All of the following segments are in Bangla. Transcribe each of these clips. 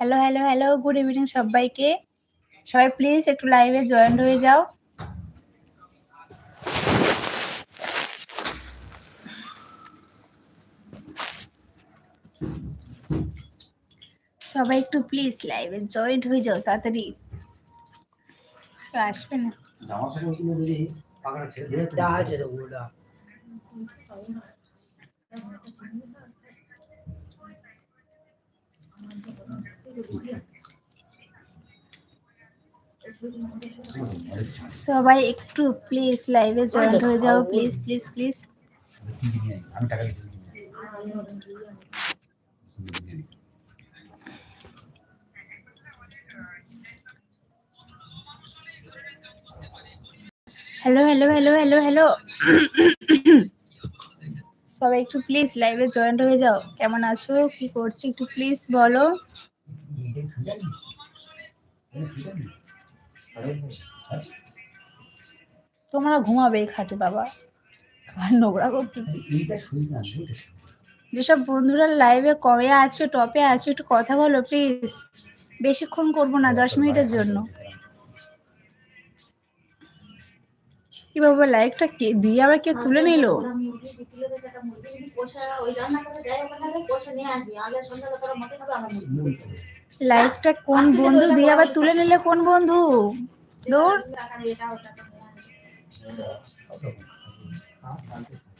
Hello hello hello good evening সবাইকে। সবাই প্লিজ একটু লাইভে জয়েন হয়ে যাও। সবাই একটু প্লিজ লাইভে জয়েন্ট হয়ে যাও তাড়াতাড়ি। আসবে না। আছে তো ওটা সবাই একটু প্লিজ লাইভে জয়েন্ট হয়ে যাও প্লিজ প্লিজ প্লিজ আমি টাকা hello hello hello hello hello সবাই একটু প্লিজ লাইভে জয়েন্ট হয়ে যাও। কেমন আছো? কি করছ? একটু প্লিজ বলো। তোমরা ঘুমাবে এই খাটে বাবা। আর নোংরা করতেছি। যেসব বন্ধুরা লাইভে কবে আছে টপে আছে একটু কথা বলো প্লিজ বেশিক্ষণ করব না দশ মিনিটের জন্য। কি বাবা লাইকটা কে দিয়ে আবার কে তুলে নিল? লাইকটা কোন বন্ধু? দিয়ে আবার তুলে নিলে কোন বন্ধু? দৌড়।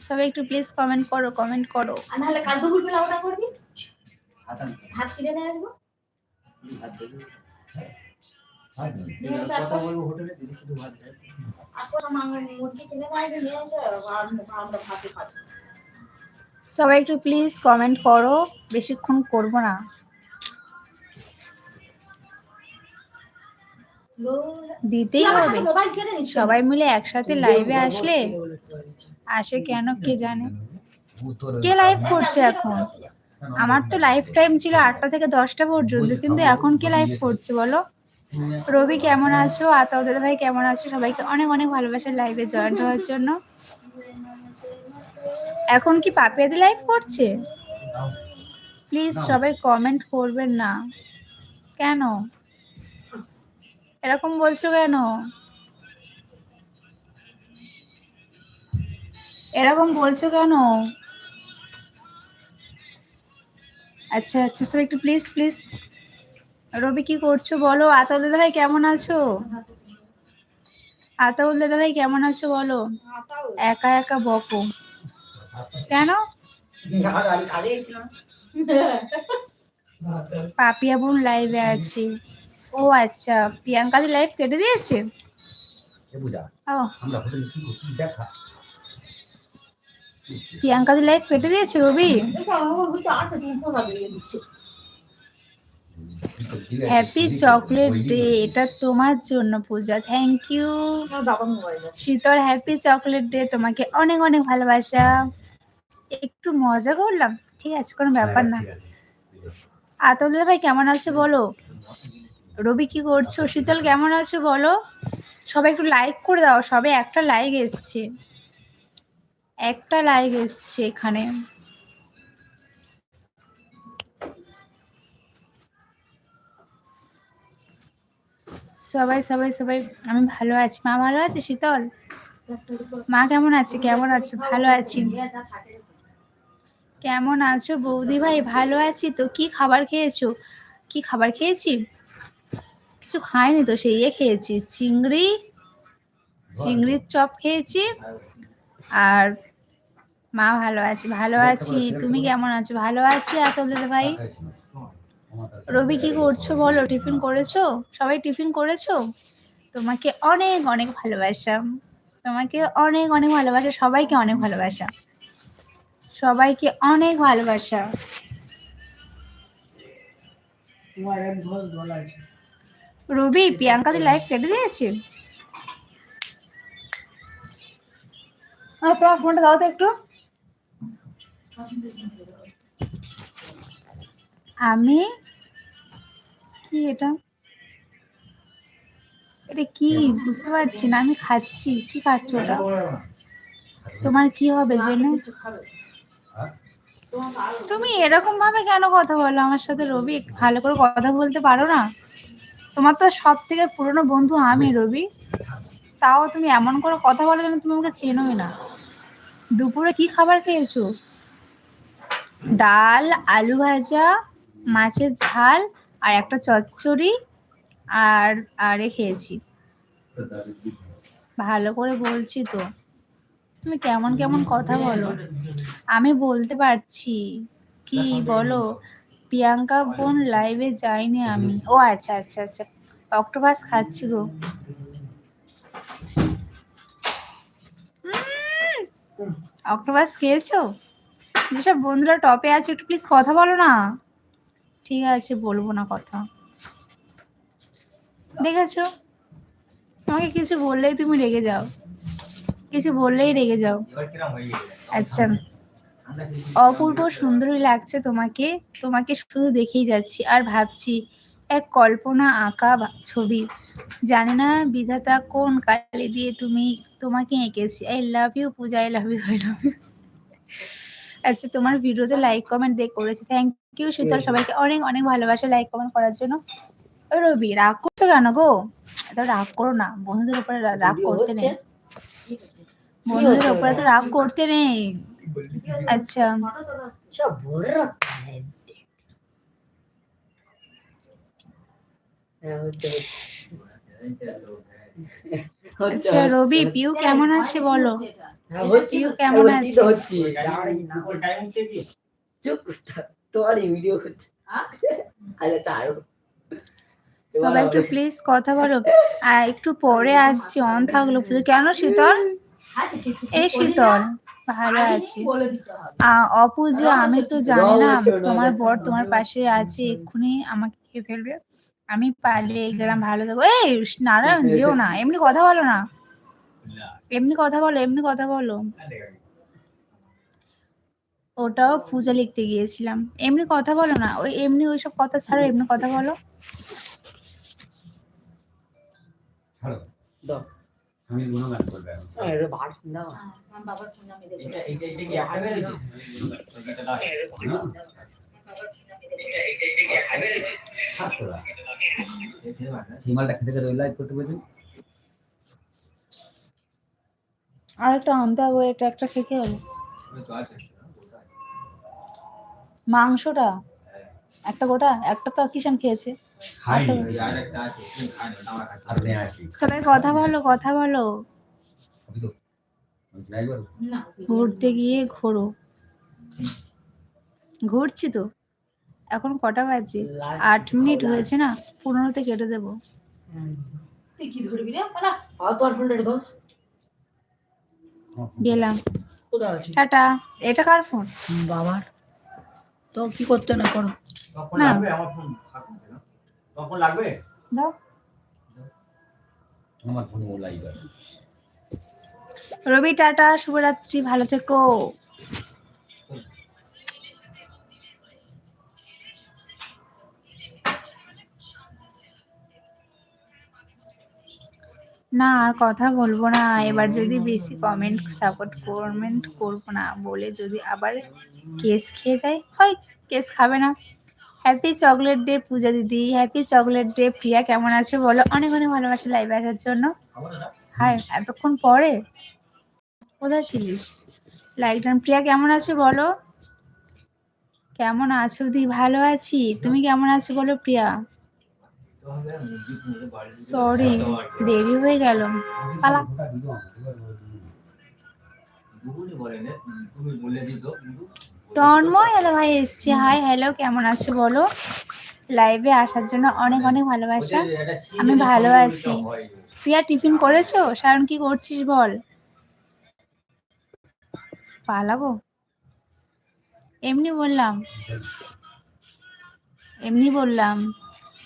সবাই একটু প্লিজ কমেন্ট করো কমেন্ট করো। নাহলে কাল দুপুর বেলা ওটা করবি? হাত কিনে নিয়ে আসব? সবাই একটু প্লিজ কমেন্ট করো। বেশিক্ষণ করব না। দিতেই হবে। সবাই মিলে একসাথে লাইভে আসলে আসে কেন কে জানে? কে লাইভ করছে এখন? আমার তো লাইফ টাইম ছিল আটটা থেকে দশটা পর্যন্ত কিন্তু এখন কে লাইভ করছে বলো? রবি কেমন আছো? আতাও দাদা ভাই কেমন আছো? সবাইকে অনেক অনেক ভালোবাসা লাইভে জয়েন্ট হওয়ার জন্য। এখন কি পাপিয়াদি লাইভ করছে? প্লিজ সবাই কমেন্ট করবেন না। কেন? এরকম বলছো কেন? এরকম বলছো কেন? আচ্ছা আচ্ছা সবাই একটু প্লিজ প্লিজ রবি কি করছ? বলো। আতাউল দাদা ভাই কেমন আছো? আতাউল দাদা ভাই কেমন আছো? বলো। একা একা বকো। কেন? পাপিয়া বোন লাইভে আছে। ও আচ্ছা প্রিয়াঙ্কাদি লাইফ কেটে দিয়েছে? এ বুঝা। ও। আমরা হোটেলে কি করছি দেখা? প্রিয়াঙ্কাদি লাইভ কেটে দিয়েছে রবি? হ্যাপি চকলেট ডে এটা তোমার জন্য Puja thank you Sheetal happy chocolate day তোমাকে অনেক অনেক ভালোবাসা। একটু মজা করলাম ঠিক আছে কোনো ব্যাপার না। আতল ভাই কেমন আছে বলো? রবি কি করছ? শীতল, কেমন আছো বলো? সবাই একটু লাইক করে দাও, সবে একটা লাইক এসছে। একটা লাইক এসছে এখানে। সবাই সবাই সবাই, আমি ভালো আছি। মা ভালো আছে, শীতল? মা কেমন আছে? কেমন আছো? ভালো আছি। কেমন আছো বৌদি ভাই? ভালো আছি তো? কি খাবার খেয়েছো? কি খাবার খেয়েছি? কিছু খাইনি তো, সেই ইয়ে খেয়েছি। চিংড়ি চিংড়ির চপ খেয়েছি। আর মা ভালো আছে, ভালো আছি। তুমি কেমন আছো? ভালো আছি এত দাদা ভাই? রবি কি করছ বলো? টিফিন করেছ? সবাই টিফিন করেছ? তোমাকে অনেক অনেক ভালোবাসা। তোমাকে অনেক অনেক ভালোবাসা। সবাইকে অনেক ভালোবাসা। সবাইকে অনেক ভালোবাসা। তোমার এক আছে রবি প্রিয়াঙ্কাদের লাইফ কেটে দিয়েছে আহ, তোমার ফোনটা দাও তো একটু। আমি কি এটা? এটা কি? বুঝতে পারছি না আমি খাচ্ছি। কি খাচ্ছ ওটা? তোমার কি হবে জেনে? তুমি এরকম ভাবে কেন কথা বলো? আমার সাথে রবি ভালো করে কথা বলতে পারো না? তোমার তো সব থেকে পুরনো বন্ধু আমি রবি। তাও তুমি এমন করে কথা বলো যেন তুমি আমাকে চেনোই না। দুপুরে কি খাবার খেয়েছো? ডাল আলু ভাজা মাছের ঝাল আর একটা চচ্চড়ি আর আরে খেয়েছি। ভালো করে বলছি তো। তুমি কেমন কেমন কথা বলো। আমি বলতে পারছি। কি বলো? প্রিয়াঙ্কা বোন লাইভে যাইনি আমি? ও আচ্ছা আচ্ছা আচ্ছা। অক্টোপাস খাচ্ছি গো। অক্টোপাস খেয়েছো? যেসব বন্ধুরা টপে আছে একটু প্লিজ কথা বলো না। ঠিক আছে বলব না কথা। দেখেছ? তোমাকে কিছু বললেই তুমি রেগে যাও। কিছু বললেই রেগে যাও। আচ্ছা। অপূর্ব সুন্দরী লাগছে তোমাকে। তোমাকে শুধু দেখেই যাচ্ছি আর ভাবছি এক কল্পনা আঁকা ছবি। জানি না বিধাতা কোন কালি দিয়ে তুমি তোমাকে এঁকেছি। I love you Puja I love you I love you আচ্ছা তোমার ভিডিওতে লাইক কমেন্ট দিয়ে করেছি। থ্যাংক ইউ শীতল সবাইকে অনেক অনেক ভালোবাসা লাইক কমেন্ট করার জন্য। রবি রাগ করছ কেন গো? এত রাগ করো না। বন্ধুদের উপরে রাগ করতে নেই। বন্ধুদের উপরে তো রাগ করতে নেই। আচ্ছা। হ্যাঁ, হচ্ছে। আচ্ছা রবি পিউ কেমন আছে বলো? হ্যাঁ, পিউ কেমন আছে? চুপ তোমার ভিডিও করছে হ্যাঁ? আচ্ছা সবাই একটু প্লিজ কথা বলো। একটু পরে আসছি অন থাকল। কেন শীতল? আচ্ছা, এই শীতল। ভালো আছি। বলে দিতে হবে। আহ, অপু যে আমি তো জানি না তোমার বর তোমার পাশে আছে এক্ষুনি আমাকে খেয়ে ফেলবে। আমি পালিয়ে গেলাম ভালো থাকো। এই নারায়ণ যেও না এমনি কথা বলো না। এমনি কথা বলো এমনি কথা বলো। ওটাও পূজা লিখতে গিয়েছিলাম। এমনি কথা বলো না ওই এমনি ওইসব কথা ছাড়ো এমনি কথা বলো। ছাড়ো। দাও। আমি গুণগান করবে এখন। আরে ভাত দাও। হ্যাঁ, আমার বাবার ফোন আমি এটা এটা এটা কি একটা বেরিয়েছে এটা দাও। থাক তোরা। এই থিমাল না? থিমালটা খেতে খেতে লাইভ করতে বলছি আর একটা আনতে হবে এটা একটা খেতে হবে মাংসটা একটা গোটা একটা তো কিষান খেয়েছে আছি সবাই কথা বলো কথা বলো। ঘুরতে গিয়ে ঘোরো। ঘুরছি তো। এখন কটা বাজে? আট মিনিট হয়েছে না পনেরোতে কেটে দেবো। কি ধরবি রে। গেলাম। টাটা। এটা কার ফোন বাবার। তো কি করতে না করো? না। লাগবে? দাও আমার ফোনে ও লাইভ আছে। রবি টাটা শুভরাত্রি ভালো থেকো। না আর কথা বলব না। এবার যদি বেশি কমেন্ট সাপোর্ট কমেন্ট করব না বলে যদি আবার কেস খেয়ে যায় হয় কেস খাবে না। হ্যাপি চকলেট ডে পূজা দিদি। হ্যাপি চকলেট ডে প্রিয়া, কেমন আছে বলো? অনেক অনেক ভালোবাসা লাইভে আসার জন্য। হাই এতক্ষণ পরে? কোথায় ছিলিস? লাইকডাউন প্রিয়া, কেমন আছো বলো? কেমন আছো দি? ভালো আছি। তুমি কেমন আছো বলো, প্রিয়া? সরি দেরি হয়ে গেল। পালা। বলে দিত। তন্ময় হ্যালো ভাই এসছি। হাই হ্যালো কেমন আছো বলো? লাইভে আসার জন্য অনেক অনেক ভালোবাসা। আমি ভালো আছি। প্রিয়া, টিফিন করেছ? সায়ন কি করছিস বল? পালাবো। এমনি বললাম। এমনি বললাম।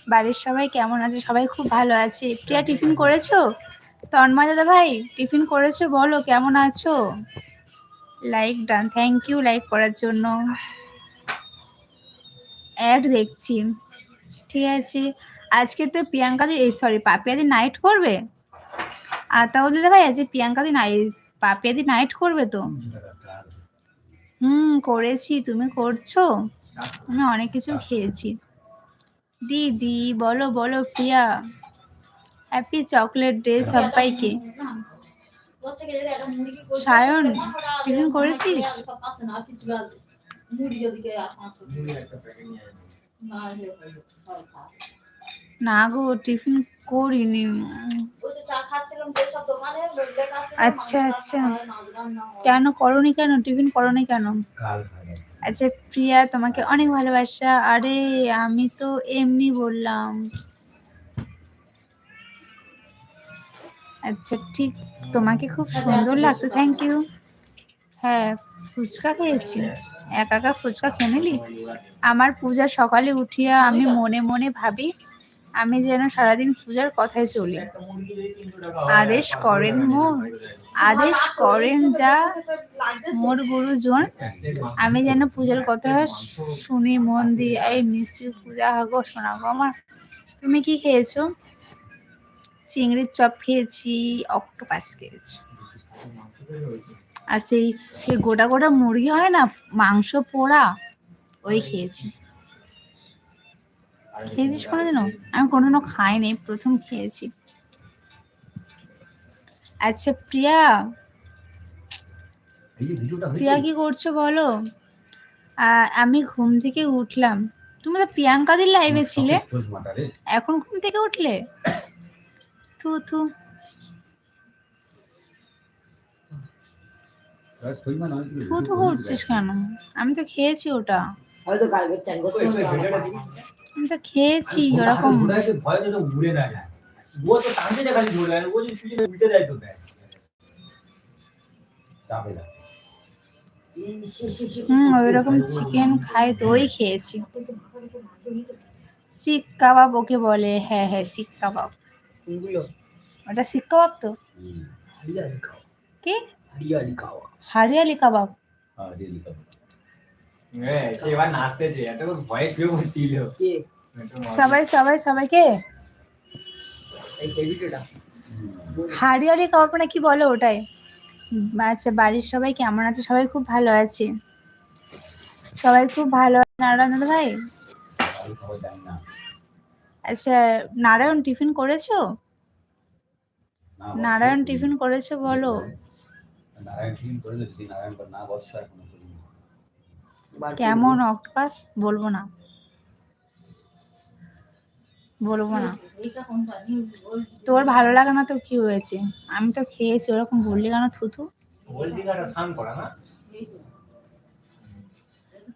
বাড়ির সবাই কেমন আছে? সবাই খুব ভালো আছে। প্রিয়া, টিফিন করেছ? তন্ময় দাদা ভাই, টিফিন করেছ বলো? কেমন আছো? Like done thank you like করার জন্য। অ্যাড দেখছি। ঠিক আছে। আজকে তো প্রিয়াঙ্কা দি সরি পাপিয়া দি নাইট করবে? আর তাও দিদা ভাই, আজকে প্রিয়াঙ্কা দি নাই পাপিয়া দি নাইট করবে তো? হুম, করেছি। তুমি করছ? আমি অনেক কিছু খেয়েছি। দিদি, বলো বলো, প্রিয়া। হ্যাপি চকলেট ডে সবাইকে। সায়ন, টিফিন করেছিস? না, গো টিফিন করিনি আচ্ছা, আচ্ছা। হয়, কেন করনি কেন টিফিন করনি কেন আচ্ছা প্রিয়া তোমাকে অনেক ভালোবাসা আরে আমি তো এমনি বললাম আচ্ছা ঠিক। তোমাকে খুব সুন্দর লাগছে থ্যাংক ইউ হ্যাঁ ফুচকা খেয়েছি। একা একা ফুচকা খেয়ে নিলি? আমার পূজা সকালে উঠিয়া আমি মনে মনে ভাবি, আমি যেন সারাদিন পূজার কথায় চলি। একটা মুরগি যদি 300 টাকা আদেশ করেন মোর, আদেশ করেন যা মোর গুরুজন। আমি যেন পূজার কথা শুনি, মন দিয়ে, এই মিষ্টি পূজা হাগো শোনা গো আমার। তুমি কি খেয়েছো? চিংড়ির চপ খেয়েছি অক্টোপাস খেয়েছি। আর সেই সেই গোটা গোটা মুরগি হয় না মাংস পোড়া ওই খেয়েছি। খেয়েছিস কোনোদিনও? আমি কোনোদিনও খাইনি প্রথম খেয়েছি। আচ্ছা প্রিয়া? প্রিয়া কি করছ বলো? আমি ঘুম থেকে উঠলাম। তুমি তো প্রিয়াঙ্কাদের লাইভে ছিলে। এখন ঘুম থেকে উঠলে? থু থু থু কেন? আমি তো খেয়েছি ওটা। আমি তো খেয়েছি ওরকম। ঘুরাইছে ভয় যেন উড়ে না। যায় ও তো টানতে যায় খালি ধরে আর ও যদি পিছনে উল্টে যায় তো দেয় যাবে হুম ওই চিকেন খাই ওই খেয়েছি। শিক কাবাব ওকে বলে হ্যাঁ হ্যাঁ শিক কাবাব। ওটা কাবাব তো? হরিয়ালি কি? হরিয়ালি কাবাব। দিয়ে দিতে হবে সে এবার নাচতেছে এত ভয় কেউ দিল সবাই সবাই সবাইকে? এই ভিডিওটা হারিয়ালি কাবাব মানে কি বলো ওটাই? আচ্ছা বাড়ির সবাই কেমন আছে? সবাই খুব ভালো আছে। সবাই খুব ভালো আছে নারায়ণ ভাই? না। আচ্ছা নারায়ণ টিফিন করেছ? নারায়ণ টিফিন করেছ বলো। কেমন অক্টোপাস? বলব না। বলব না। তোর ভালো লাগে না তো কি হয়েছে? আমি তো খেয়েছি ওরকম বললি কেন থুথু।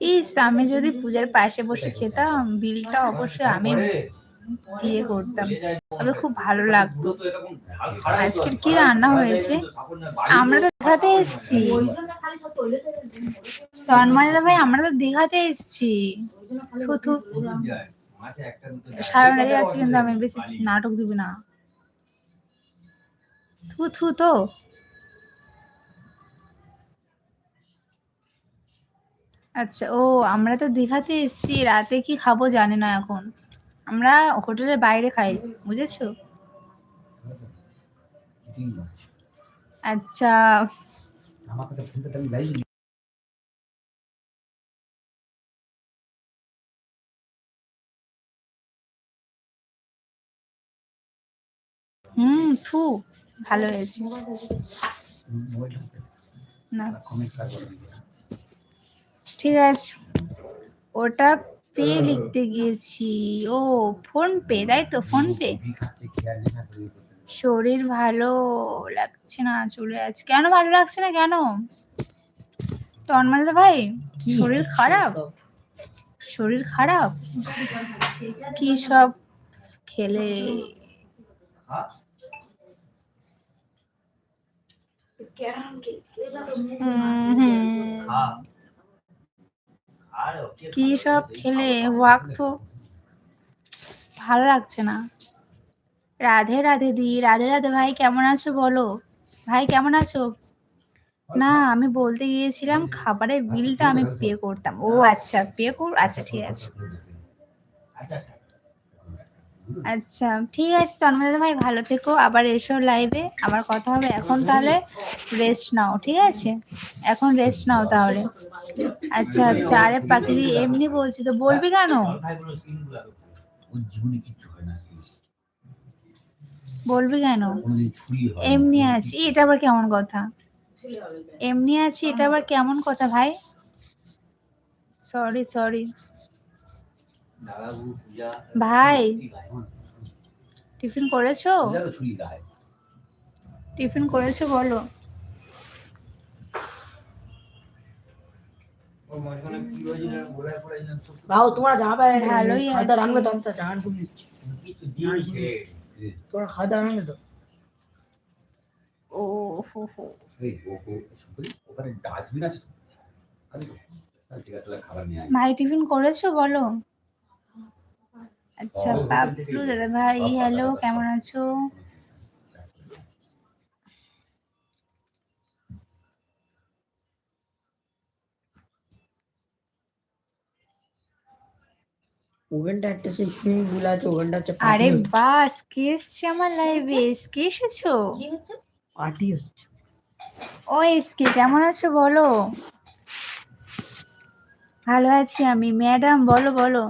ইস আমি যদি পূজার পাশে বসে খেতাম বিলটা অবশ্যই আমি দিয়ে করতাম। তবে খুব ভালো লাগতো। আজকের কি রান্না হয়েছে? আমরা তো দীঘাতে এসেছি। তন্ময় ভাই আমরা তো দীঘাতে এসেছি। থুথু। সারা রেগে যাচ্ছে কিন্তু আমি বেশি নাটক দিবি না। থু থু তো। আচ্ছা ও, আমরা তো দীঘাতে এসেছি। রাতে কি খাব জানি না এখন। আমরা হোটেলের বাইরে খাই বুঝেছ? আচ্ছা। হুম থু ভালো হয়েছে। না। ঠিক আছে। ওটা পে লিখতে গিয়েছি। ও ফোন পে তাই তো ফোন পে শরীর ভালো লাগছে না চলে যাচ্ছে কেন ভালো লাগছে না কেন? তন্ময় দাদা ভাই শরীর খারাপ? শরীর খারাপ? কি সব খেলে? হ্যাঁ হুম, হুম। কি সব খেলে? ওয়াক তো ভালো লাগছে না। রাধে রাধে দি, রাধে রাধে ভাই, কেমন আছো বলো? ভাই, কেমন আছো? না, আমি বলতে গিয়েছিলাম খাবারের বিলটা আমি পে করতাম। ও আচ্ছা পে কর আচ্ছা ঠিক আছে। আচ্ছা ঠিক আছে তন্ময় ভাই, ভালো থেকো, আবার এসো লাইভে আবার কথা হবে। এখন তাহলে রেস্ট নাও, ঠিক আছে? এখন রেস্ট নাও তাহলে। আচ্ছা আচ্ছা আরে পাখি এমনি বলছি তো, বলবি কেন। বলবি কেন? এমনি আছি, এটা আবার কেমন কথা? এমনি আছি, এটা আবার কেমন কথা ভাই? সরি সরি ভাই। টিফিন করেছ টিফিন করেছ বলো বাবু তোমরা যাবে ভালোই খাতা রাখবে তো আমি তো জান খুলে দিচ্ছি তোমরা খাতা রাখবে তো ও হো? ওখানে ডাস্টবিন আছে। ভাই টিফিন করেছ বলো আচ্ছা বাবলু দাদা ভাই হ্যালো কেমন আছো? ওখানটা একটা সেই সুইমিং পুল আছে ওখানটা হচ্ছে আরে বাস কে এসছে আমার লাইভে কে এসেছ? পার্টি হচ্ছে। ও এসকে কেমন আছো বলো? ভালো আছি আমি। ম্যাডাম বলো বলো।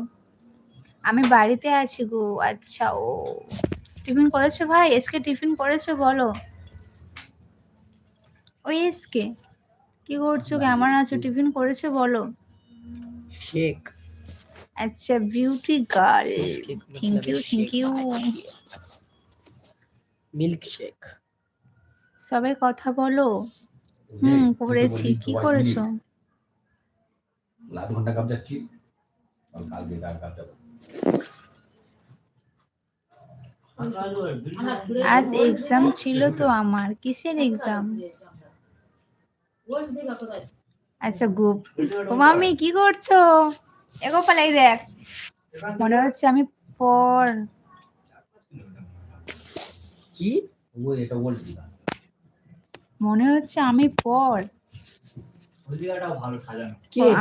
আমি বাড়িতে আছি গো আচ্ছা ও টিফিন করেছ ভাই? এসকে টিফিন করেছ বলো। ওই এসকে? কি করছ কেমন আছো টিফিন করেছ বলো। শেক। আচ্ছা beauty girl. Thank you thank you milk shake. সবাই কথা বলো। হুম করেছি। কি করেছ? আধ ঘণ্টা কাপ যাচ্ছি। কাল- কালকে কাপ যাব আজ এক্সাম ছিল তো আমার। কিসের এক্সাম আচ্ছা গুপ। ও মামি কি করছ? এগো পালাই দেখ। মনে হচ্ছে আমি পর। কি? মনে হচ্ছে আমি পর।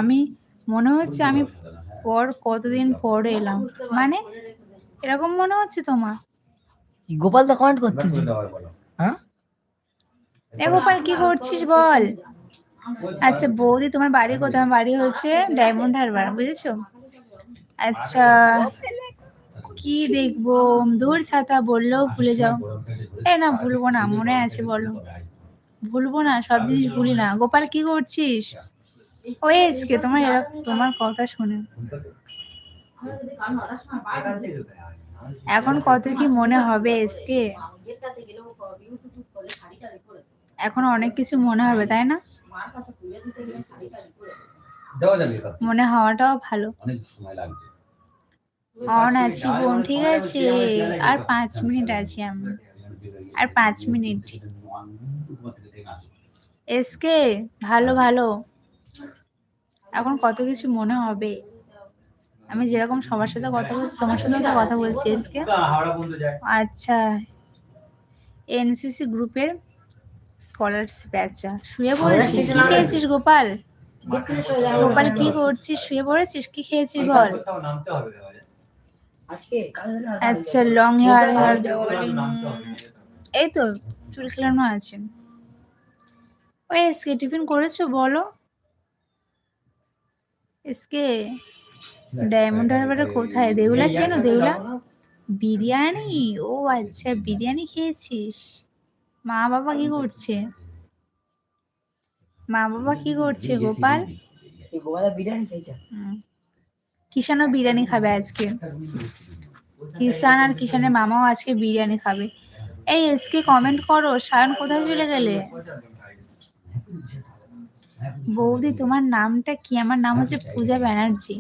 আমি মনে হচ্ছে আমি হ্যাঁ। পর কতদিন পরে এলাম। মানে এরকম মনে হচ্ছে তোমার? গোপাল দা কমেন্ট করতেছে। হ্যাঁ এ গোপাল কি করছিস বল? আচ্ছা বৌদি তোমার বাড়ি কোথায়? আমার বাড়ি হচ্ছে ডায়মন্ড হারবার বুঝেছ? আচ্ছা কি দেখব? দূর ছাতা বললেও ভুলে যাও। এ না ভুলবো না মনে আছে বলো। ভুলবো না সব জিনিস ভুলি না। গোপাল কি করছিস? ওই এসকে তোমার এরকম তোমার কথা শুনে। এখন কত কি মনে হবে এসকে? এখন অনেক কিছু মনে হবে তাই না। মনে হওয়াটাও ভালো। অন আছি বোন ঠিক আছে। আর পাঁচ মিনিট আছি আমি। আর পাঁচ মিনিট। এসকে ভালো ভালো। এখন কত কিছু মনে হবে? আমি যেরকম সবার সাথে কথা বলছি তোমার সাথেও তো কথা বলছি এসকে আচ্ছা। এনসিসি গ্রুপের স্কলারশিপ আচ্ছা শুয়ে পড়েছিস? কি খেয়েছিস গোপাল? গোপাল কি করছিস? শুয়ে পড়েছিস? কি খেয়েছিস বল? আচ্ছা লং হেয়ার হেয়ার। এই তো চুল খেলানো আছে। ওই এসকে টিফিন করেছ বলো? এসকে। ডায়মন্ড হারবারে কোথায়? দেউলা চেনো দেউলা? বিরিয়ানি? ও আচ্ছা বিরিয়ানি খেয়েছিস? মা বাবা কি করছে? মা বাবা কি করছে গোপাল? বিরিয়ানি খেয়েছে। কিষানও বিরিয়ানি খাবে আজকে। কিষান আর কিষানের মামাও আজকে বিরিয়ানি খাবে। এই এসকে কমেন্ট করো সায়ন কোথায় চলে গেলে? বৌদি তোমার নামটা কি? আমার নাম হচ্ছে পূজা ব্যানার্জি।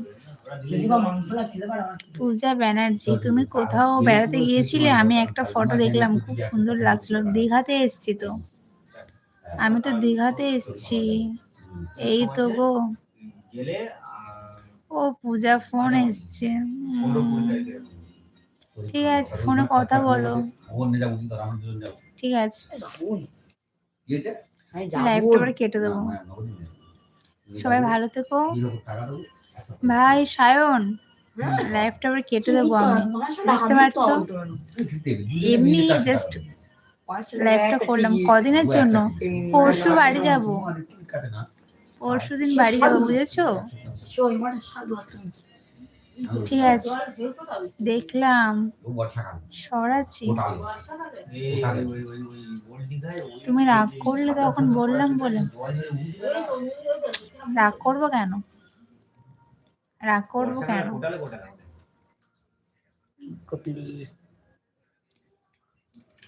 পূজা ব্যানার্জি তুমি কোথাও বেড়াতে গিয়েছিলে? আমি একটা ফটো দেখলাম খুব সুন্দর লাগছিল। দীঘাতে এসছি তো। আমি তো দীঘাতে এসছি। এই তো গো। ও পূজা ফোন এসছে। ঠিক আছে ফোনে কথা বলো। ওখানে যাব কিন্তু আমার দুজন যাব। ঠিক আছে লাইভটা কেটে দেবো। সবাই ভালো থেকো? ভাই সায়ন লাইফটা আবার কেটে দেবো আমি। বুঝতে পারছ? এমনি জাস্ট লাইফটা করলাম। কদিনের জন্য? পরশু বাড়ি যাব। পরশু দিন বাড়ি যাব বুঝেছ? ঠিক আছে। দেখলাম। সরাচ্ছি। তুমি রাগ করলে তখন বললাম বলে। রাগ করব কেন? রাগ করব কেন?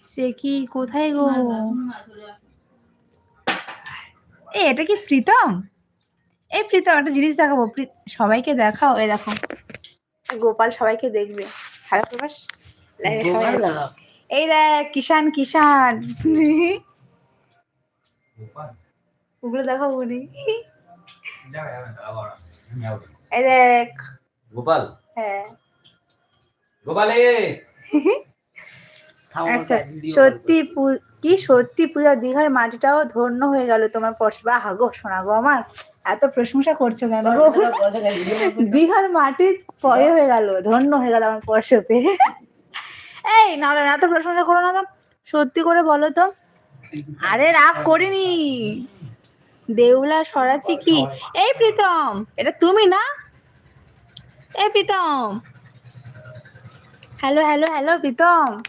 সে কি কোথায় গো? এ এটা কি প্রীতম? এই প্রীতম একটা জিনিস দেখাবো। সবাইকে দেখাও এ দেখো। গোপাল সবাইকে দেখবে। হ্যালো প্রকাশ। এই দেখ কিষান কিষান। ওগুলো দেখাবো নি। এই দেখ গোপাল? হ্যাঁ। গোপালে! আচ্ছা সত্যি কি সত্যি পূজা দীঘার মাটিটাও ধন্য হয়ে গেল তোমার পরশ বা হাগো শোনা গো আমার। এত প্রশংসা করছ কেন গো? দীঘার মাটি পরে হয়ে গেল ধন্য হয়ে গেল আমার স্পর্শ পেয়ে এই না না এত প্রশংসা করো না তো। সত্যি করে বলো তো। আরে রাগ করিনি। দেউলা সরাচ্ছি কি? এই প্রীতম এটা তুমি না? এই Pritam. Hello hello hello Pritam.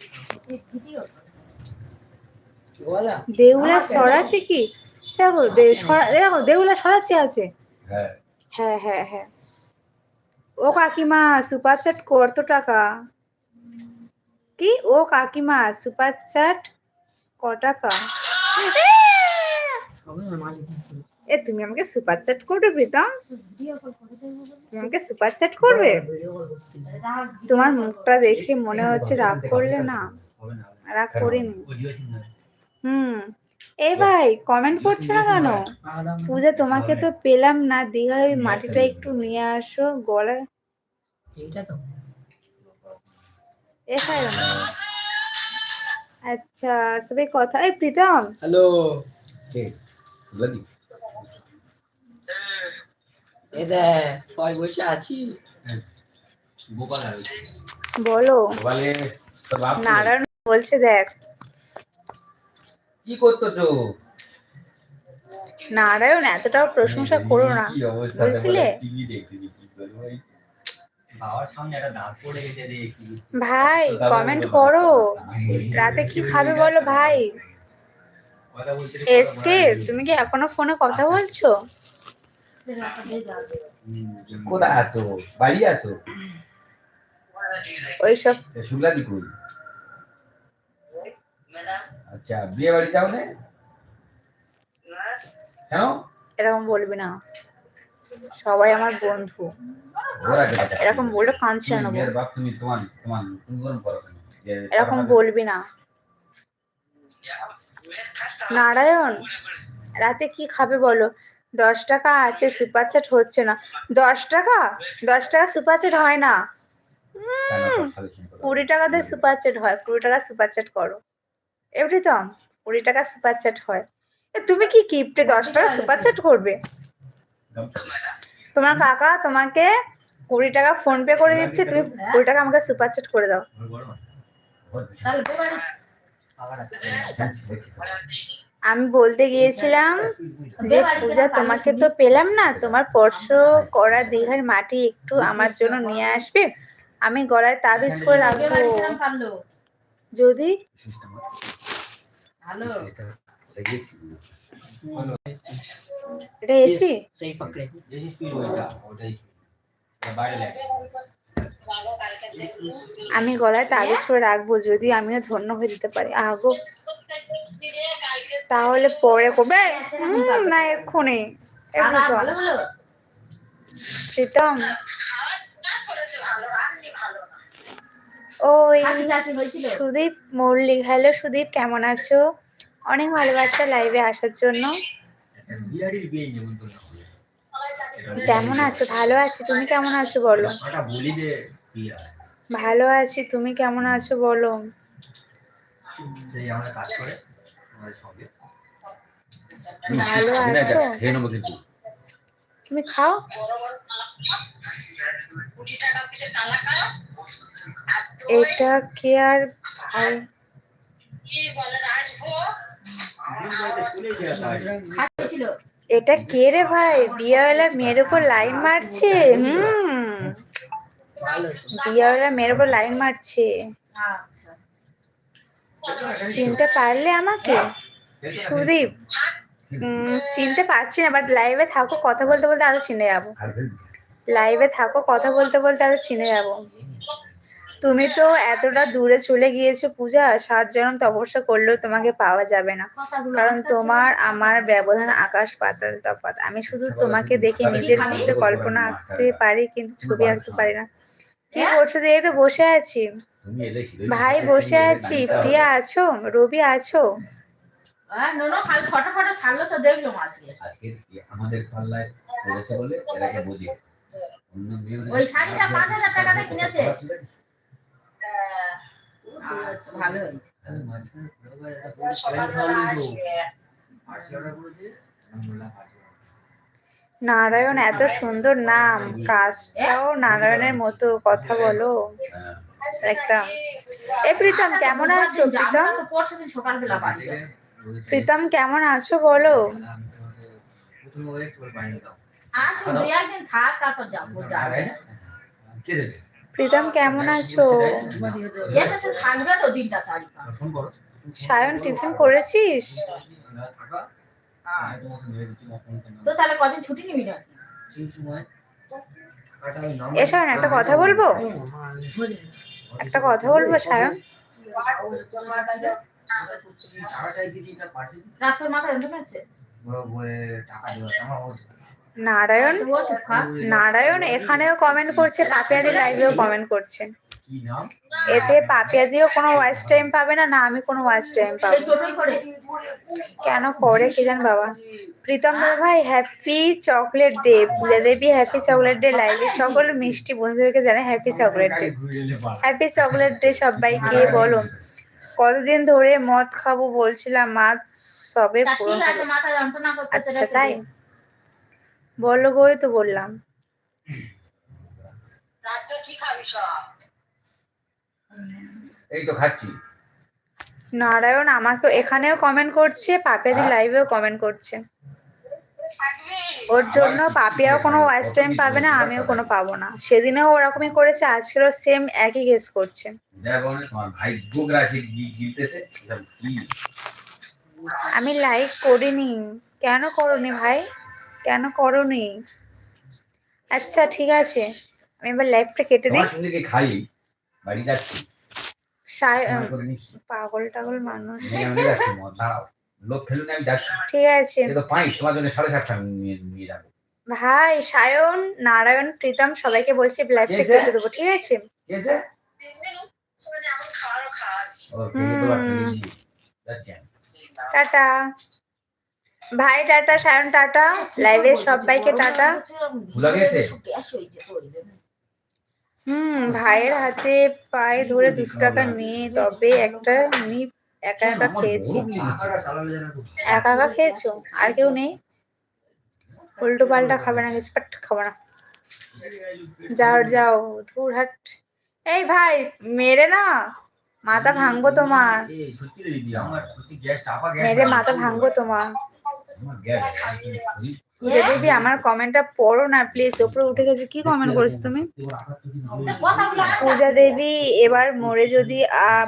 দেউলা সরাচ্ছি কি? দেখো দে- সরা- দেখো দেউলা সরাচ্ছি আছে। হ্যাঁ। হ্যাঁ হ্যাঁ হ্যাঁ। ও কাকিমা সুপার চাট কত টাকা। কি? ও কাকিমা সুপার চাট ক টাকা এ তুমি আমাকে সুপার চাট করবে প্রীতম? তুমি আমাকে সুপার চাট করবে? তোমার মুখটা দেখে মনে হচ্ছে রাগ করলে না। রাগ করিনি। হুম। এ ভাই কমেন্ট করছ না কেন? পূজা তোমাকে তো পেলাম না। দীঘার ওই মাটিটা একটু নিয়ে আসো গলায় এইটা তো এখানে আচ্ছা সবাই কথা এই প্রীতম। হ্যালো বলে বসে আছি? নারায়ণ বলছে দেখ। কি করতেছো নারায়ণ এতটাও প্রশংসা করো না। বুঝলে? ভাই কমেন্ট করো। রাতে কি খাবে বলো ভাই? এসকে তুমি কি এখনও ফোনে কথা বলছো? হুম, কোথায় আছো? বাড়ি আছো? ওইসব শুক্লা কই? আচ্ছা বিয়ে বাড়ি যাও কেন? এরকম বলবি না। সবাই আমার বন্ধু? এরকম বললে কাঁদছে তুমি তোমার তোমার এরকম বলবি না। নারায়ণ রাতে কি খাবে বলো? দশ টাকা আছে সুপার চ্যাট হচ্ছে না। দশ টাকা? দশ টাকা সুপার চ্যাট হয় না? কুড়ি টাকাতে সুপার চ্যাট হয় কুড়ি টাকা সুপার চ্যাট করো। এমনি তো কুড়ি টাকা সুপার চ্যাট হয়। এ, তুমি কি কিপটে দশ টাকা সুপার চ্যাট করবে? তোমার কাকা তোমাকে কুড়ি টাকা ফোন পে করে দিচ্ছে তুমি কুড়ি টাকা আমাকে সুপার চ্যাট করে দাও আমি বলতে গিয়েছিলাম যে, পূজা, তোমাকে তো পেলাম না। তোমার স্পর্শ করা দীঘার মাটি একটু আমার জন্য নিয়ে আসবে। আমি গলায় তাবিজ করে রাখব। যদি এসি আমি গলায় তাবিজ করে রাখব। যদি আমিও ধন্য হয়ে দিতে পারি। আগো তাহলে পরে করবে? না এক্ষুনি। প্রীতম? ওই কাশি কাশি হয়েছিল? সুদীপ মল্লিক। হ্যালো সুদীপ কেমন আছো? অনেক ভালোবাসা লাইভে আসার জন্য। কেমন আছো? ভালো আছি। তুমি কেমন আছো বলো? ভালো আছি। তুমি কেমন আছো বলো? করে আমাদের সঙ্গে ভালো আছো? খেয়ে নেব কিন্তু। তুমি খাও। এটা কে আর ভাই? এটা কে রে ভাই? বিয়েওয়ালা মেয়ের উপর লাইন মারছে? হুম। বিয়েওয়ালা মেয়ের উপর লাইন মারছে। আচ্ছা চিনতে পারলে আমাকে? সুদীপ চিনতে পারছি না বাট লাইভে থাকো, কথা বলতে বলতে আরও চিনে যাব। লাইভে থাকো, কথা বলতে বলতে আরও চিনে যাব। তুমি তো এতটা দূরে চলে গিয়েছো পূজা সাত জনম তপস্যা করলেও তোমাকে পাওয়া যাবে না। কারণ তোমার, আমার ব্যবধান আকাশ পাতাল তফাৎ। আমি শুধু তোমাকে দেখে নিজের মধ্যে কল্পনা আঁকতে পারি, কিন্তু ছবি আঁকতে পারি না। কি করছ? দিয়ে তো বসে আছি। ভাই বসে আছি প্রিয়া আছো রবি আছো। হ্যাঁ ওই শাড়িটা পাঁচ হাজার টাকাতে কিনেছে? আচ্ছা ভালো হ্যাঁ, নারায়ণ এত সুন্দর নাম। কাজটাও নারায়ণের মতো কথা বলো। হ্যাঁ। এ প্রীতম কেমন আছো প্রীতম সকালবেলা? প্রীতম কেমন আছো বলো? প্রীতম কেমন আছো। সায়ন টিফিন করেছিস। তো তাহলে কদিন ছুটি নিবি না সেই সময় টাকাটা ওই নাম্বার- এ সায়ন একটা কথা বলব একটা কথা বলব সায়ন? মাথা টাকা দেওয়া। নারায়ণ? নারায়ণ এখানেও কমেন্ট করছে পাপিয়াদি লাইভেও কমেন্ট করছে। কি নাম এতে পাপিয়াদিও কোনো ওয়াচ টাইম পাবে না না আমি কোনো ওয়াচ টাইম পাবো। কেন করে কে জান বাবা। প্রীতম ভাই happy chocolate day Puja Debi happy chocolate day লাইভে সকল মিষ্টি বন্ধুদেরকে জানে happy chocolate day happy chocolate day সবাইকে বলো। কতদিন ধরে মদ খাব বলছিলাম মাছ সবে আচ্ছা তাই? বলো গোই তো বললাম। এই তো খাচ্ছি। নারায়ণ আমাকে এখানেও কমেন্ট করছে পাপিয়াদি লাইভেও কমেন্ট করছে। ওর জন্য পাপিয়াও কোনো ওয়াচ টাইম পাবে না আমিও কোনো পাবো না। সেদিনেও ওরকমই করেছে আজকেরও সেম একই গেস করছে। আমি লাইক করিনি। কেন করনি ভাই? কেন করনি? আচ্ছা ঠিক আছে। আমি এবার লাইভটা কেটে দিই। সঙ্গে কি খাই। বাড়ি যাচ্ছি। পাগল টাগল মানুষ। নিয়ে আমি যাচ্ছি মদ দাঁড়াও। লোক ফেলুন আমি যাচ্ছি। ঠিক আছে। এ তো পাই তোমার জন্য সাড়ে সাতটা নিয়ে নিয়ে যাব। ভাই সায়ন নারায়ণ প্রীতম সবাইকে বলছি লাইভটা কে যে? কেটে দেবো ঠিক আছে? টাটা। ভাই টাটা সায়ন টাটা। লাইভে সবাইকে টাটা। হুম ভাইয়ের হাতে পায়ে ধরে দুশো টাকা নিয়ে তবে একটা নি একা একা খেয়েছি। একা একা খেয়েছো? আর কেউ নেই? উল্টো পাল্টা খাবে না কিছু বাট খাব না। যাও যাও ধুর হাট এই ভাই মেরে না। মাথা ভাঙবো তোমার। মেরে মাথা ভাঙবো তোমার। পূজা দেবী আমার কমেন্টটা পড়ো না প্লিজ উপরে উঠে গেছে কি কমেন্ট করেছ তুমি? পূজা দেবী এবার মরে যদি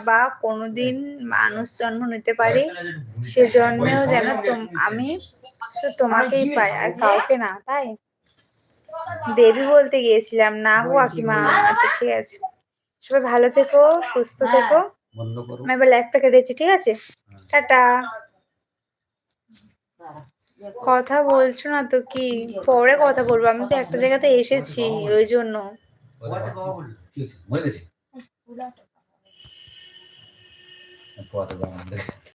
বা কোনোদিন মানুষ জন্ম নিতে পারি সে জন্মেও যেন তোম- আমি তোমাকেই পাই আর কাউকে না তাই? দেবী বলতে গিয়েছিলাম না গো কাকিমা আচ্ছা ঠিক আছে। সবাই ভালো থেকো সুস্থ থেকো। আমি এবার লাইফটা কেটেছি ঠিক আছে? টাটা। কথা বলছো না তো কি? পরে কথা বলব। আমি তো একটা জায়গাতে এসেছি ওই জন্য। কি